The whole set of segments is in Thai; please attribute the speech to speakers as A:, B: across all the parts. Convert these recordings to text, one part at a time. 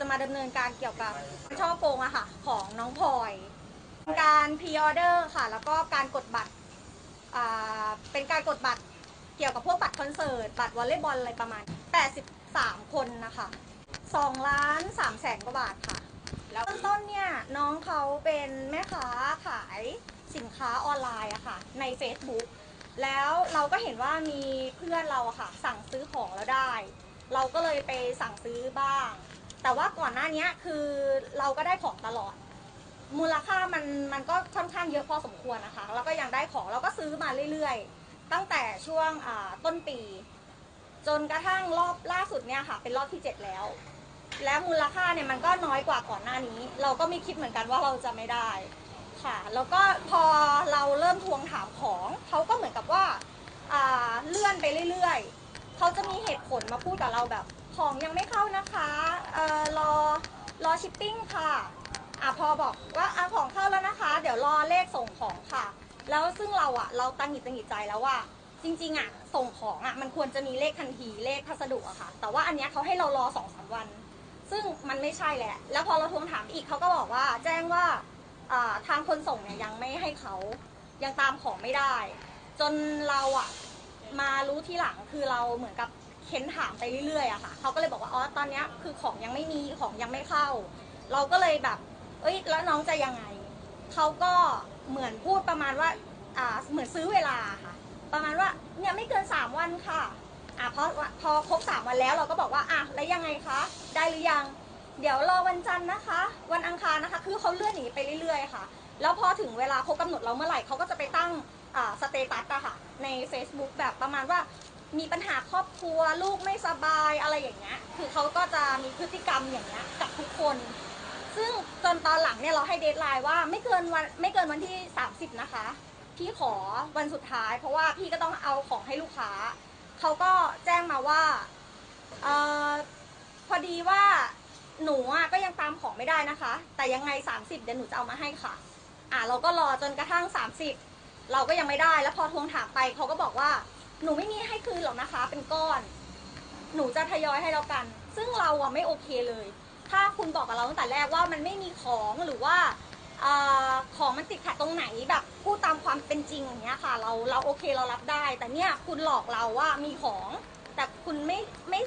A: จะมาดำเนินการเกี่ยวกับช่อโกงอะค่ะ ของน้องพลอย การพ r ออเดอร์ค่ะ แล้วก็การกดบัตรอ่าเป็นการกดบัตรเกี่ยวกับพวกบัตรคอนเสิร์ต บัตรวอลเลย์บอลอะไรประมาณ 83 คนนะคะ2ล้าน3แสนกว่าบาทค่ะ แล้วต้นเนี่ยน้องเขาเป็นแม่ค้าขายสินค้าออนไลน์อะค่ะ ใน Facebook แล้วเราก็เห็นว่ามีเพื่อนเราอะค่ะ สั่งซื้อของแล้วได้ เราก็เลยไปสั่งซื้อบ้าง แต่ว่าก่อนหน้านี้คือเราก็ได้ของตลอด มูลค่ามันมันก็ค่อนข้างเยอะพอสมควรนะคะแล้วก็ยังได้ของเราก็ซื้อมาเรื่อยๆ ตั้งแต่ช่วงต้นปี จนกระทั่งรอบล่าสุดเนี่ยค่ะ เป็นรอบที่ 7 แล้ว แล้วมูลค่าเนี่ยมันก็น้อยกว่าก่อนหน้านี้ เราก็ไม่คิดเหมือนกันว่าเราจะไม่ได้ค่ะ แล้วก็พอเราเริ่มทวงถามของเขาก็เหมือนกับว่าเลื่อนไปเรื่อยๆ เขาจะมีเหตุผลมาพูดกับเราแบบ ของยังไม่เข้านะคะเอ่อรอรอชิปปิ้งค่ะอะพอบอกว่าอะของเข้าแล้วนะคะ เดี๋ยวรอเลขส่งของค่ะ แล้วซึ่งเราอะเราตังหงิดตังหงิดใจแล้วว่า จริงๆอะส่งของอะมันควรจะมีเลขทันทีเลขพัสดุอะค่ะ แต่ว่าอันเนี้ยเขาให้เรารอสองสามวัน ซึ่งมันไม่ใช่แหละ แล้วพอเราทวงถามอีกเขาก็บอกว่า แจ้งว่าอ่าทางคนส่งเนี่ยยังไม่ให้เขายังตามของไม่ได้ จนเราอะ มารู้ทีหลังคือเราเหมือนกับเค้นถามไปเรื่อยๆอะค่ะเขาก็เลยบอกว่าอ๋อตอนเนี้ยคือของยังไม่มีของยังไม่เข้า เราก็เลยแบบ เอ้ยแล้วน้องจะยังไงเขาก็เหมือนพูดประมาณว่าอ่าเหมือนซื้อเวลาค่ะ ประมาณว่าเนี่ยไม่เกินสามวันค่ะอ่าพอพอครบสามวันแล้วเราก็บอกว่าอะแล้วยังไงคะได้หรือยัง เดี๋ยวรอวันจันทร์นะคะ วันอังคารนะคะ คือเขาเลื่อนอย่างนี้ไปเรื่อยๆค่ะ แล้วพอถึงเวลาครบกำหนดเราเมื่อไหร่เขาก็จะไปตั้ง สเตตัสอะค่ะ ใน Facebook แบบประมาณว่ามีปัญหาครอบครัวลูกไม่สบายอะไรอย่างเงี้ย คือเขาก็จะมีพฤติกรรมอย่างเงี้ยกับทุกคน ซึ่งจนตอนหลังเนี่ยเราให้เดทไลน์ว่าไม่เกินวันไม่เกินวันที่ 30 นะคะ พี่ขอวันสุดท้าย เพราะว่าพี่ก็ต้องเอาของให้ลูกค้า เขาก็แจ้งมาว่าออพอดีว่าหนูอะก็ยังตามของไม่ได้นะคะ แต่ยังไง 30 เดี๋ยวหนูจะเอามาให้ค่ะ อะเราก็รอจนกระทั่ง 30 เราก็ยังไม่ได้ แล้วพอทวงถามไปเขาก็บอกว่า หนูไม่มีให้คืนหรอกนะคะ เป็นก้อน หนูจะทยอยให้แล้วกัน ซึ่งเราอะไม่โอเคเลย ถ้าคุณบอกกับเราตั้งแต่แรกว่ามันไม่มีของหรือว่าอของมันติดขัดตรงไหนแบบพูดตามความเป็นจริงอย่างเงี้ยค่ะ เราเราโอเคเรารับได้ แต่เนี่ยคุณหลอกเราว่ามีของ แต่คุณไม่ไม่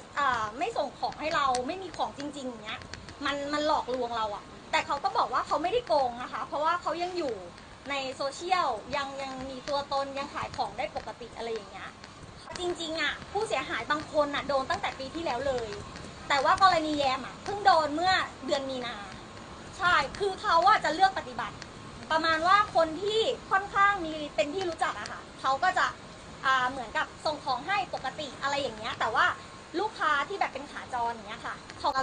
A: ไม่ส่งของให้เราไม่มีของจริง ๆ อย่างเงี้ยมันมันหลอกลวงเราอะแต่เขาก็บอกว่าเขาไม่ได้โกงนะคะ เพราะว่าเขายังอยู่ ในโซเชียลยังยังมีตัวตนยังขายของได้ปกติอะไรอย่างเงี้ยจริงๆอะผู้เสียหายบางคนอะโดนตั้งแต่ปีที่แล้วเลย แต่ว่ากรณีแยมอะเพิ่งโดนเมื่อเดือนมีนา ใช่คือเขาอะจะเลือกปฏิบัติ ประมาณว่าคนที่ค่อนข้างมีเป็นที่รู้จักอะค่ะเขาก็จะเหมือนกับส่งของให้ปกติอะไรอย่างเงี้ยแต่ว่าลูกค้าที่แบบเป็นขาจรอย่างเงี้ยค่ะเขา